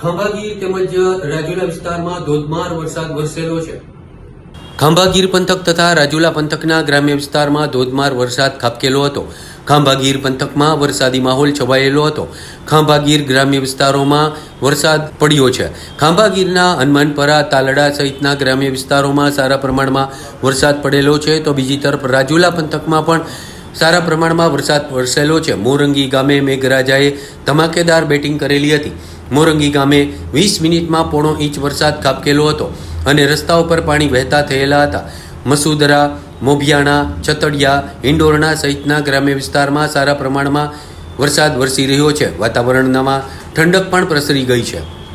ખાંભાગીર તેમજ રાજુલા વિસ્તારમાં ધોધમાર વરસાદ વરસેલો છે. ખાંભાગીર પંથક તથા રાજુલા પંથકના ગ્રામ્ય વિસ્તારમાં ધોધમાર વરસાદ ખાબકેલો હતો. ખાંભાગીર પંથકમાં વરસાદી માહોલ છવાયેલો હતો. ખાંભાગીર ગ્રામ્ય વિસ્તારોમાં વરસાદ પડ્યો છે. ખાંભાગીરના હનુમાનપરા, તાલડા સહિતના ગ્રામ્ય વિસ્તારોમાં સારા પ્રમાણમાં વરસાદ પડેલો છે. તો બીજી તરફ રાજુલા પંથકમાં પણ સારા પ્રમાણમાં વરસાદ વરસેલો છે. મોરંગી ગામે મેઘરાજાએ ધમાકેદાર બેટિંગ કરેલી હતી. મોરંગી ગામે વીસ મિનિટમાં પોણો ઇંચ વરસાદ ખાબકેલો હતો અને રસ્તા ઉપર પાણી વહેતા થયેલા હતા. મસુદરા, મોભિયાણા, છતડિયા, હિંડોરણા સહિતના ગ્રામ્ય વિસ્તારમાં સારા પ્રમાણમાં વરસાદ વરસી રહ્યો છે. વાતાવરણમાં ઠંડક પણ પ્રસરી ગઈ છે.